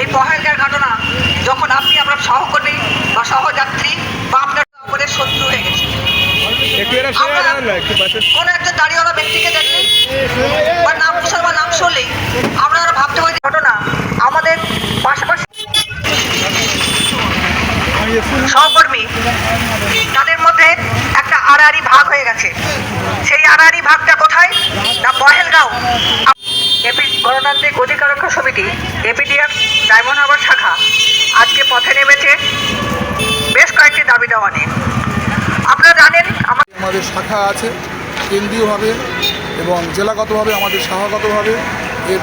এই পহেলগার ঘটনা যখন আপনি আপনার সহকর্মী বা সহযাত্রী বা আপনার উপরে শত্রু হয়ে গেছে। কোন একজন দাঁড়িয়েওয়ালা ব্যক্তিকে দেখলেই বা নাম কুশল বা নাম শুনলেই আপনারা ভাবতে পারি ঘটনা আমাদের পাশাপাশি সহকর্মী তাদের মধ্যে একটা আড়াআড়ি ভাগ হয়ে গেছে। সেই আড়াআড়ি ভাগটা কোথায়? না পহেলগাঁও এপি গণতান্ত্রিক অধিকারক্ষ সমিতি এপিডিএফ পথে নেমেছে। বেশ কয়েকটি দাবি দেওয়া নিয়ে। আপনারা জানেন আমার আমাদের শাখা আছে কেন্দ্রীয়ভাবে এবং জেলাগতভাবে আমাদের শাখাগতভাবে এর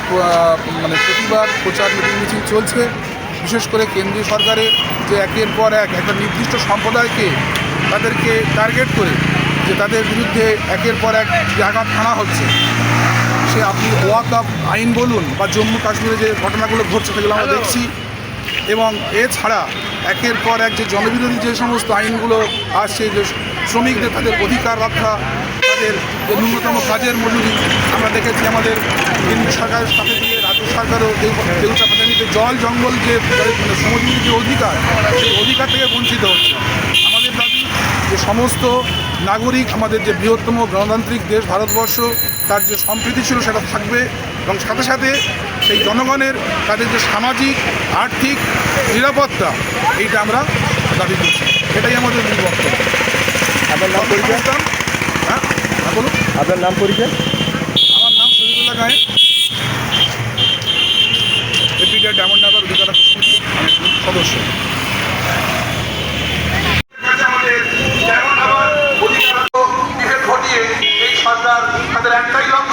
মানে প্রতিবাদ প্রচার মিটিং মিছিল চলছে। বিশেষ করে কেন্দ্রীয় সরকারের যে একের পর এক একটা নির্দিষ্ট সম্প্রদায়কে তাদেরকে টার্গেট করে যে তাদের বিরুদ্ধে একের পর এক যে আঘাত হানা হচ্ছে সে আপনি ওয়াকাপ আইন বলুন বা জম্মু কাশ্মীরে যে ঘটনাগুলো ঘটছে সেগুলো আমরা দেখছি। এবং এছাড়া একের পর এক যে জনবিরোধী যে সমস্ত আইনগুলো আসছে, যে শ্রমিকদের তাদের অধিকার রক্ষা, তাদের ন্যূনতম কাজের মজুরি, আমরা দেখেছি আমাদের কেন্দ্র সরকারের সাথে দিয়ে রাজ্য সরকারও দেউচা পাটানিতে জল, জঙ্গল যে সমুদ্রের যে অধিকার, সেই অধিকার থেকে বঞ্চিত হচ্ছে। আমাদের দাবি যে সমস্ত নাগরিক, আমাদের যে বৃহত্তম গণতান্ত্রিক দেশ ভারতবর্ষ, তার যে সম্প্রীতি ছিল সেটা থাকবে। এবং সাথে সাথে সেই জনগণের তাদের যে সামাজিক আর্থিক নিরাপত্তা এইটা আমরা দাবি করছি। এটাই আমাদের মূল বক্তব্য। আপনার নাম পরিচয়? হ্যাঁ, হ্যাঁ বলুন। আপনার নাম পরিচয়? আমার নাম শহীদুল্লাহ গায়ে। এপিডিয়া ডায়মন্ড নাগার অধিকার সদস্য। আমাদের ঘটিয়ে এই সরকার তাদের একটাই লক্ষ্য।